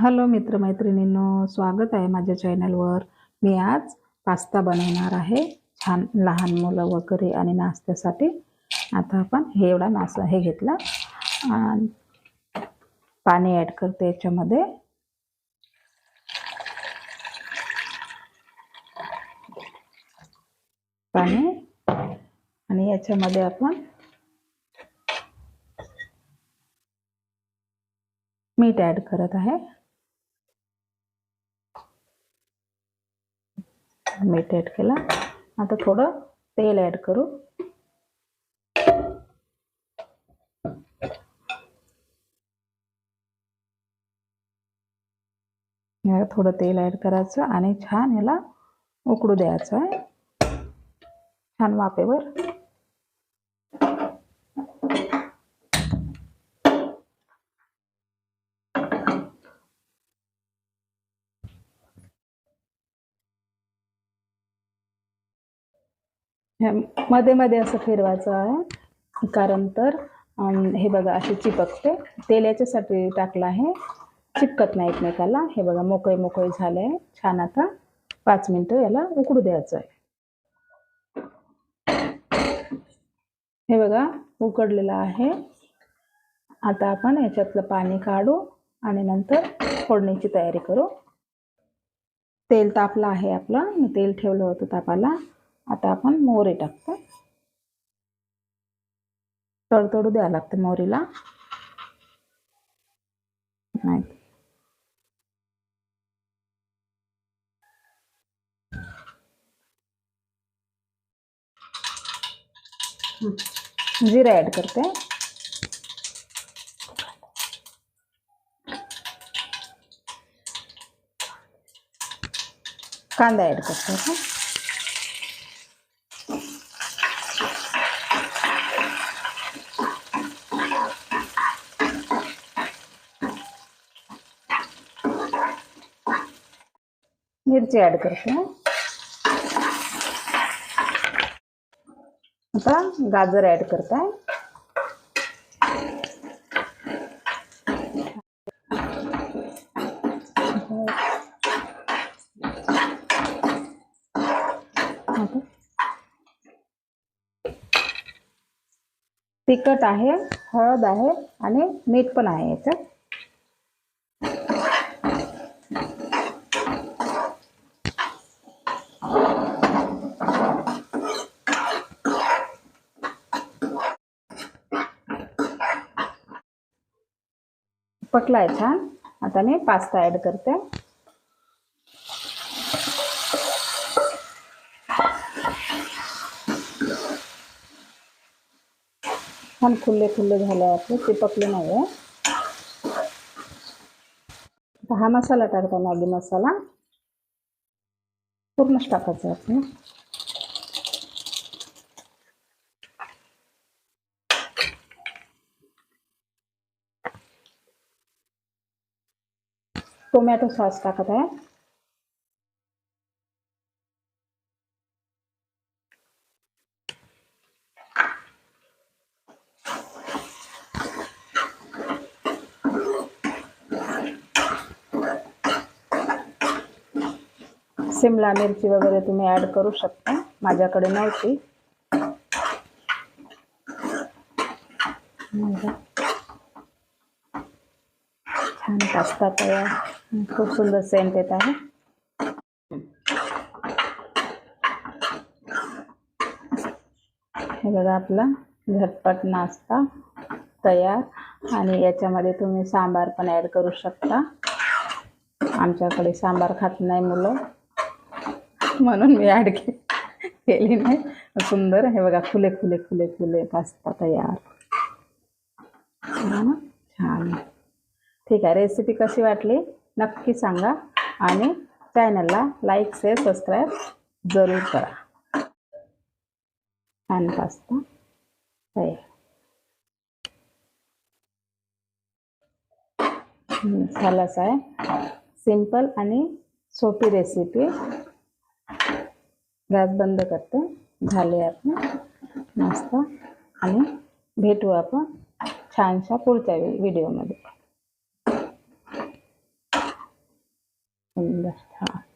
Hello मित्रमैत्रिणींनो स्वागत आहे माझ्या चॅनलवर. मी आज पास्ता बनवणार आहे छान लहान मुलं वगैरे आणि नाश्त्यासाठी. आता आपण हे एवढा नाश्ता हे घेतला. आणि पाणी ॲड करते याच्यामध्ये. पाणी. आणि याच्यामध्ये आपण मीठ ॲड करत आहे. मीठ ॲड केला. आता थोडं तेल ॲड करू. थोडं तेल ॲड करायचं आणि छान याला उकडू द्यायचं आहे. छान वाफेवर. ह्या मध्ये मध्ये असं फिरवायचं आहे. कारण तर हे बघा अशी चिपकते तेल याच्यासाठी टाकलं आहे. चिपकत नाही एकमेकाला. हे बघा मोकळे मोकळे झाले आहे. छान आता पाच मिनटं याला उकडू द्यायचं आहे. हे बघा उकडलेलं आहे. आता आपण याच्यातलं पाणी काढू आणि नंतर फोडणीची तयारी करू. तेल तापलं आहे आपलं. मी तेल ठेवलं होतं तापाला. आता आपण मोहरी टाकतो तडतडू द्यावं लागते मोहरीला नाही जिरा ॲड करते कांदा ॲड करते आता मिरची ॲड करते. आता गाजर ॲड करताय तिखट आहे हळद आहे आणि मीठ पण आहे पकला आहे छान. आता मी पास्ता ॲड करते. छान खुल्ले खुल्ले झाले आपले ते पकले नाही आहे हा मसाला टाकतो मॅगी मसाला. पूर्णच टाकायचा आहे आपण टोमॅटो सॉस टाकत आहे. शिमला मिरची वगैरे तुम्ही ॲड करू शकता. माझ्याकडे नव्हती. छान पास्ता तयार. खूप सुंदर सेंट येत आहे. हे बघा आपला झटपट नाश्ता तयार. आणि याच्यामध्ये तुम्ही सांबार पण ॲड करू शकता. आमच्याकडे सांबार खात नाही मुलं. म्हणून मी ॲड के केली नाही. सुंदर. हे बघा खुले खुले खुले खुले पास्ता तयार. ना? छान. ठीक आहे. रेसिपी कशी वाटली? नक्की सांगा. आणि चॅनलला लाईक शेअर सबस्क्राईब जरूर करा. छान पास्ता तयार हम्म, झालाच आहे. सिंपल आणि सोपी रेसिपी गॅस बंद करते. झाले आपण नाश्ता आणि भेटू आपण छानशा पुढच्या व्हिडिओमध्ये सुंदर हां